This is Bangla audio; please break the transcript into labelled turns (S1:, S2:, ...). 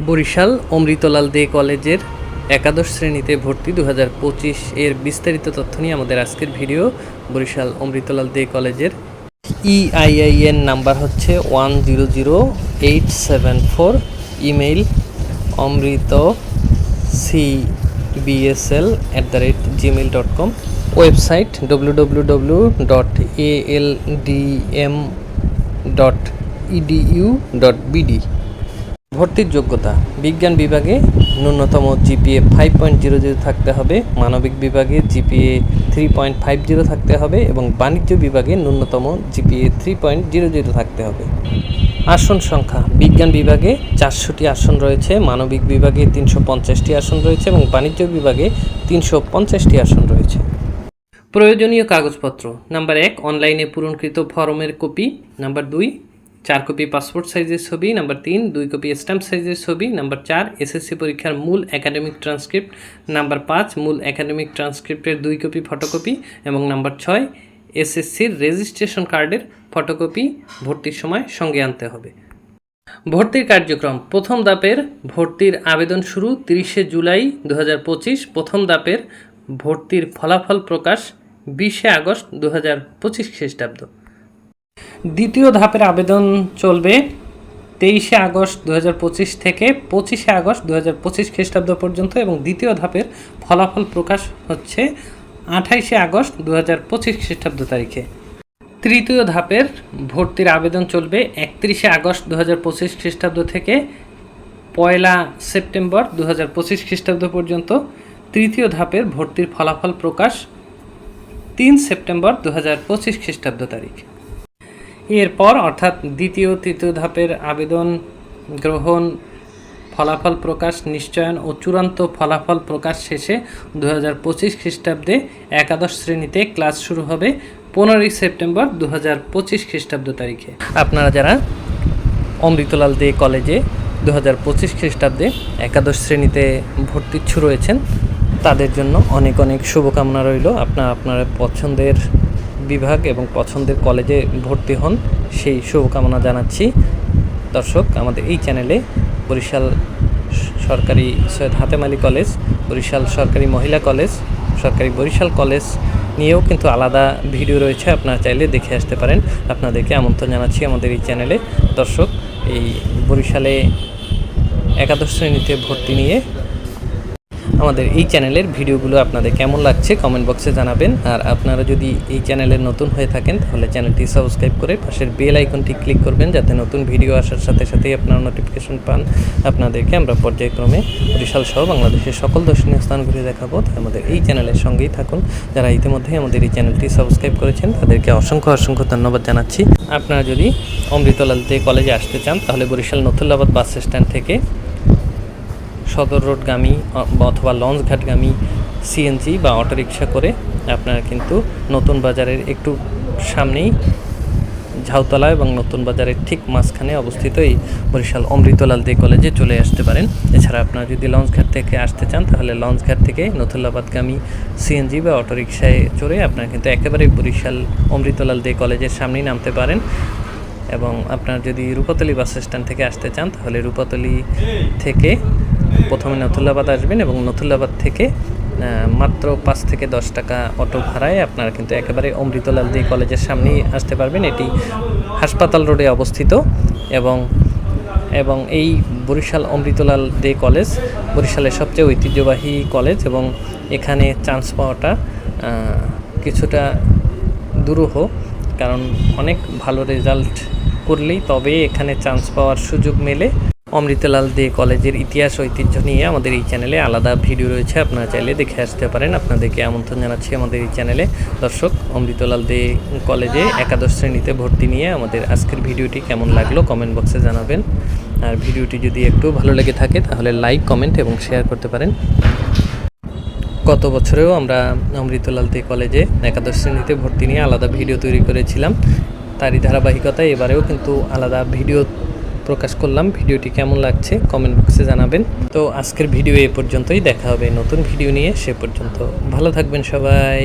S1: বরিশাল অমৃতলাল দে কলেজের একাদশ শ্রেণীতে ভর্তি দু হাজার পঁচিশ এর বিস্তারিত তথ্য নিয়ে আমাদের আজকের ভিডিও বরিশাল অমৃতলাল দে কলেজের E ইআইআইএন নাম্বার হচ্ছে one zero zero eight seven four email Amrit C BSL at the rate Gmail dot com website W W W dot A L D M dot EDU dot BD ভর্তির যোগ্যতা। বিজ্ঞান বিভাগে ন্যূনতম GPA five point zero zero থাকতে হবে, মানবিক বিভাগে GPA three point five zero থাকতে হবে এবং বাণিজ্য বিভাগে ন্যূনতম GPA three point zero zero থাকতে হবে। আসন সংখ্যা। বিজ্ঞান বিভাগে চারশোটি আসন রয়েছে, মানবিক বিভাগে তিনশো পঞ্চাশটি আসন রয়েছে এবং বাণিজ্য বিভাগে তিনশো পঞ্চাশটি আসন রয়েছে। প্রয়োজনীয় কাগজপত্র। নাম্বার এক, অনলাইনে পূরণকৃত ফর্মের কপি। নাম্বার দুই চার কপি পাসপোর্ট সাইজের ছবি, নাম্বার তিন, দুই কপি স্ট্যাম্প সাইজের ছবি, নাম্বার চার, এসএসসি পরীক্ষার মূল একাডেমিক ট্রান্সক্রিপ্ট, নাম্বার পাঁচ, মূল একাডেমিক ট্রান্সক্রিপ্টের দুই কপি ফটোকপি, এবং নাম্বার ছয়, এসএসসির রেজিস্ট্রেশন কার্ডের ফটোকপি ভর্তির সময় সঙ্গে আনতে হবে। ভর্তির কার্যক্রম, প্রথম দাপের ভর্তির আবেদন শুরু তিরিশে জুলাই দু হাজার পঁচিশ, প্রথম দাপের ভর্তির ফলাফল প্রকাশ বিশে আগস্ট দু হাজার পঁচিশ খ্রিস্টাব্দ। দ্বিতীয় ধাপের আবেদন চলবে তেইশে আগস্ট দু পঁচিশ থেকে পঁচিশে আগস্ট দু হাজার পঁচিশ খ্রিস্টাব্দ পর্যন্ত এবং দ্বিতীয় ধাপের ফলাফল প্রকাশ হচ্ছে আঠাইশে আগস্ট দু হাজার পঁচিশ খ্রিস্টাব্দ তারিখে। তৃতীয় ধাপের ভর্তির আবেদন চলবে একত্রিশে আগস্ট দু হাজার পঁচিশ খ্রিস্টাব্দ থেকে পয়লা সেপ্টেম্বর দু হাজার পঁচিশ খ্রিস্টাব্দ পর্যন্ত। তৃতীয় ধাপের ভর্তির ফলাফল প্রকাশ তিন সেপ্টেম্বর দু হাজার পঁচিশ খ্রিস্টাব্দ তারিখ। এরপর, অর্থাৎ দ্বিতীয় তৃতীয় ধাপের আবেদন গ্রহণ ফলাফল প্রকাশ, নিশ্চয়ন ও চূড়ান্ত ফলাফল প্রকাশ শেষে দু হাজার পঁচিশ খ্রিস্টাব্দে একাদশ শ্রেণীতে ক্লাস শুরু হবে পনেরোই সেপ্টেম্বর দু হাজার পঁচিশ খ্রিস্টাব্দ তারিখে। আপনারা যারা অমৃতলাল দে কলেজে দু হাজার পঁচিশ খ্রিস্টাব্দে একাদশ শ্রেণীতে ভর্তিচ্ছু রয়েছেন, তাদের জন্য অনেক অনেক শুভকামনা রইল। আপনার আপনার পছন্দের বিভাগ এবং পছন্দের কলেজে ভর্তি হন। সেই শুভকামনা জানাচ্ছি। দর্শক, আমাদের এই চ্যানেলে বরিশাল সরকারি সৈয়দ হাতেম আলী কলেজ, বরিশাল সরকারি মহিলা কলেজ, সরকারি বরিশাল কলেজ নিয়েও কিন্তু আলাদা ভিডিও রয়েছে। আপনারা চাইলে দেখে আসতে পারেন। আপনাদেরকে আমন্ত্রণ জানাচ্ছি আমাদের এই চ্যানেলে। দর্শক, এই বরিশালে একাদশ শ্রেণীতে ভর্তি নিয়ে আমাদের এই চ্যানেলের ভিডিওগুলো আপনাদের কেমন লাগছে কমেন্ট বক্সে জানাবেন। আর আপনারা যদি এই চ্যানেলের নতুন হয়ে থাকেন, তাহলে চ্যানেলটি সাবস্ক্রাইব করে পাশের বেল আইকনটি ক্লিক করবেন যাতে নতুন ভিডিও আসার সাথে সাথেই আপনারা নোটিফিকেশন পান। আপনাদেরকে আমরা পর্যায়ক্রমে বরিশাল সহ বাংলাদেশের সকল দর্শনীয় স্থান ঘুরে দেখাবো। তাই আমাদের এই চ্যানেলের সঙ্গেই থাকুন। যারা ইতিমধ্যেই আমাদের এই চ্যানেলটি সাবস্ক্রাইব করেছেন, তাদেরকে অসংখ্য অসংখ্য ধন্যবাদ জানাচ্ছি। আপনারা যদি অমৃতলাল দে কলেজে আসতে চান, তাহলে বরিশাল নথুল্লাবাদ বাস স্ট্যান্ড থেকে সদর রোডগামী অথবা লঞ্চঘাটগামী সিএনজি বা অটোরিকশা করে আপনারা কিন্তু নতুন বাজারের একটু সামনেই ঝাউতলা এবং নতুন বাজারের ঠিক মাঝখানে অবস্থিত এই বরিশাল অমৃতলাল দে কলেজে চলে আসতে পারেন। এছাড়া আপনারা যদি লঞ্চঘাট থেকে আসতে চান, তাহলে লঞ্চঘাট থেকে নথুল্লাবাদগামী সিএনজি বা অটোরিকশায় চড়ে আপনারা কিন্তু একেবারে বরিশাল অমৃতলাল দে কলেজের সামনেই নামতে পারেন। এবং আপনার যদি রূপাতলি বাস স্ট্যান্ড থেকে আসতে চান, তাহলে রূপাতলি থেকে প্রথমে নথুল্লাবাদ আসবেন এবং নথুল্লাবাদ থেকে মাত্র পাঁচ থেকে দশ টাকা অটো ভাড়ায় আপনারা কিন্তু একেবারে অমৃতলাল দি কলেজের সামনেই আসতে পারবেন। এটি হাসপাতাল রোডে অবস্থিত এবং এবং এই বরিশাল অমৃতলাল দে কলেজ বরিশালের সবচেয়ে ঐতিহ্যবাহী কলেজ এবং এখানে চান্স পাওয়াটা কিছুটা দুরূহ, কারণ অনেক ভালো রেজাল্ট করলেই তবে এখানে চান্স পাওয়ার সুযোগ মেলে। অমৃতলাল দে কলেজের ইতিহাস ঐতিহ্য নিয়ে আমাদের এই চ্যানেলে আলাদা ভিডিও রয়েছে। আপনারা চাইলে দেখে আসতে পারেন। আপনাদেরকে আমন্ত্রণ জানাচ্ছি আমাদের এই চ্যানেলে। দর্শক, অমৃতলাল দে কলেজে একাদশ শ্রেণীতে ভর্তি নিয়ে আমাদের আজকের ভিডিওটি কেমন লাগল কমেন্ট বক্সে জানাবেন। আর ভিডিওটি যদি একটু ভালো লেগে থাকে, তাহলে লাইক, কমেন্ট এবং শেয়ার করতে পারেন। গত বছরেও আমরা অমৃতলাল দে কলেজে একাদশ শ্রেণীতে ভর্তি নিয়ে আলাদা ভিডিও তৈরি করেছিলাম। তারই ধারাবাহিকতায় এবারেও কিন্তু আলাদা ভিডিও প্রকাশ করলাম। ভিডিওটি কেমন লাগছে কমেন্ট বক্সে জানাবেন। তো আজকের ভিডিও এ পর্যন্তই। দেখা হবে নতুন ভিডিও নিয়ে। সে পর্যন্ত ভালো থাকবেন সবাই।